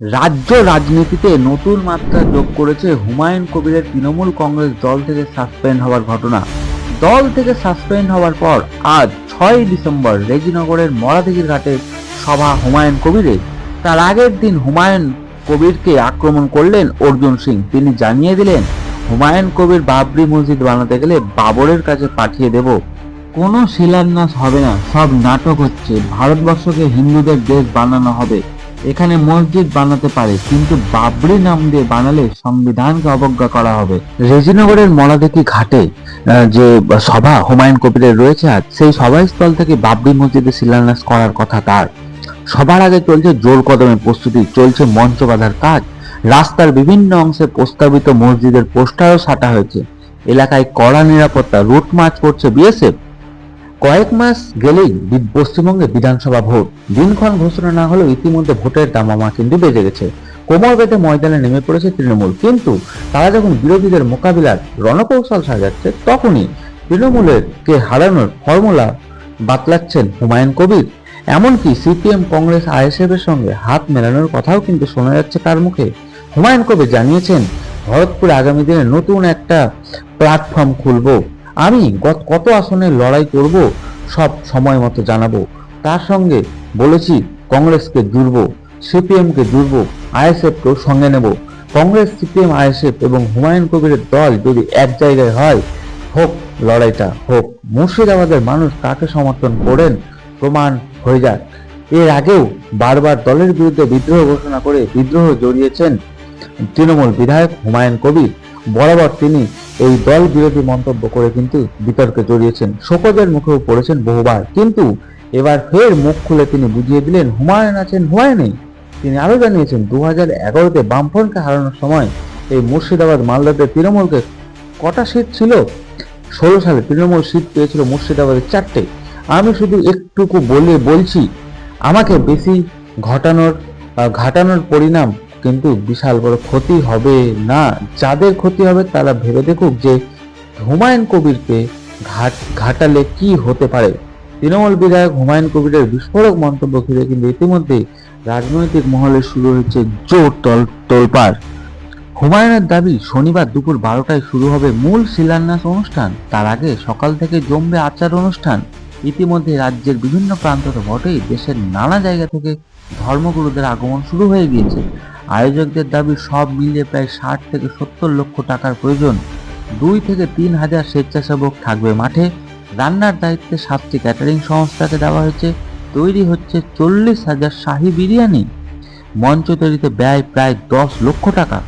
রাজ্য রাজনীতিতে নতুন মাত্রা যোগ করেছে হুমায়ুন কবিরের তৃণমূল কংগ্রেস দল থেকে সাসপেন্ড হওয়ার ঘটনা। দল থেকে সাসপেন্ড হওয়ার পর আজ ছয় ডিসেম্বর রেজিনগরের মরাদিঘির ঘাটে সভা হুমায়ুন কবিরের তার আগের দিন হুমায়ুন কবিরকে আক্রমণ করলেন অর্জুন সিং। তিনি জানিয়ে দিলেন, হুমায়ুন কবির বাবরি মসজিদ বানাতে গেলে বাবরের কাছে পাঠিয়ে দেব। কোনো শিলান্যাস হবে না, সব নাটক হচ্ছে। ভারতবর্ষকে হিন্দুদের দেশ বানানো হবে। এখানে মসজিদ বানাতে পারে, কিন্তু বাবরি নাম দিয়ে বানালে সংবিধানকে অবজ্ঞা করা হবে। রেজিনগরের মলাদেকি ঘাটে যে সভা হুমায়ুন কবিরের রয়েছে আজ, সেই সভাস্থল থেকে বাবরি মসজিদে শিলান্যাস করার কথা তার। সবার আগে চলছে জোর কদমে প্রস্তুতি, চলছে মঞ্চ বাঁধার কাজ। রাস্তার বিভিন্ন অংশে প্রস্তাবিত মসজিদের পোস্টারও সাটা হয়েছে। এলাকায় কড়া নিরাপত্তা, রুট মার্চ করছে বিএসএফ। কয়েক মাস গেলেই পশ্চিমবঙ্গে বিধানসভা ভোট। দিনক্ষণ ঘোষণা না হলেও ইতিমধ্যে ভোটের দামামা কিন্তু বেজে গেছে। কোমর বেঁধে ময়দানে নেমে পড়েছে তৃণমূল। কিন্তু তারা যখন বিরোধীদের মোকাবিলার রণকৌশল সাজাচ্ছে, তখনই তৃণমূলের কে হারানোর ফর্মুলা বাতলাচ্ছেন হুমায়ুন কবির। এমনকি সিপিএম কংগ্রেস আইএসএফ এর সঙ্গে হাত মেলানোর কথাও কিন্তু শোনা যাচ্ছে তার মুখে। হুমায়ুন কবির জানিয়েছেন, ভরতপুরে আগামী দিনে নতুন একটা প্ল্যাটফর্ম খুলবো। আমি গত কত আসনে লড়াই করব, সব সময় মতো জানাব। তার সঙ্গে বলেছি, কংগ্রেসকে জুড়ব, সিপিএমকে জুড়ব, আইএসএফকেও সঙ্গে নেব। কংগ্রেস, সিপিএম, আইএসএফ এবং হুমায়ুন কবিরের দল যদি এক জায়গায় হয়, হোক লড়াইটা, হোক। মুর্শিদাবাদের মানুষ কাকে সমর্থন করেন, প্রমাণ হয়ে যাক। এর আগেও বারবার দলের বিরুদ্ধে বিদ্রোহ ঘোষণা করে বিদ্রোহ জড়িয়েছেন তৃণমূল বিধায়ক হুমায়ুন কবির। বরাবর তিনি এই দল বিরোধী মন্তব্য করে কিন্তু বিতর্কে জড়িয়েছেন। শোকজের মুখেও পড়েছেন বহুবার। কিন্তু এবার ফের মুখ খুলে তিনি বুঝিয়ে দিলেন, হুমায়ুন আছেন, হুমায়ুনেই। তিনি আরও জানিয়েছেন দু হাজার এগারোতে বামফ্রন্টকে হারানোর সময় এই মুর্শিদাবাদ মালদাতে তৃণমূলকে কটা সিট ছিল? ষোলো সালে তৃণমূল সিট পেয়েছিল মুর্শিদাবাদের চারটে। আমি শুধু একটুকু বলে বলছি, আমাকে বেশি ঘটানোর ঘাটানোর পরিণাম কিন্তু বিশাল বড় ক্ষতি হবে না। যাদের ক্ষতি হবে তারা ভেবে দেখুক যে হুমায়ুন কবিরকে ঘাট, ঘাটালে কি হতে পারে। তৃণমূল বিধায়ক হুমায়ুন কবিরের বিস্ফোরক মন্তব্য ঘিরে কিন্তু ইতিমধ্যে রাজনৈতিক মহলে শুরু হয়েছে জোর তল, তোলপাড়। হুমায়ুনের দাবি, শনিবার দুপুর বারোটায় শুরু হবে মূল শিলান্যাস অনুষ্ঠান। তার আগে সকাল থেকে জমবে আচার অনুষ্ঠান। ইতিমধ্যে রাজ্যের বিভিন্ন প্রান্ত তো বটেই দেশের নানা জায়গা থেকে ধর্মগুরুদের আগমন শুরু হয়ে গিয়েছে। আয়োজকদের দাবি সব মিলিয়ে প্রায় ষাট থেকে সত্তর লক্ষ টাকার প্রয়োজন। দুই থেকে তিন হাজার স্বেচ্ছাসেবক থাকবে মাঠে। রান্নার দায়িত্বে সাতটি ক্যাটারিং সংস্থাকে দেওয়া হয়েছে। তৈরি হচ্ছে চল্লিশ হাজার শাহী বিরিয়ানি। মঞ্চ তৈরিতে ব্যয় প্রায় দশ লক্ষ টাকা।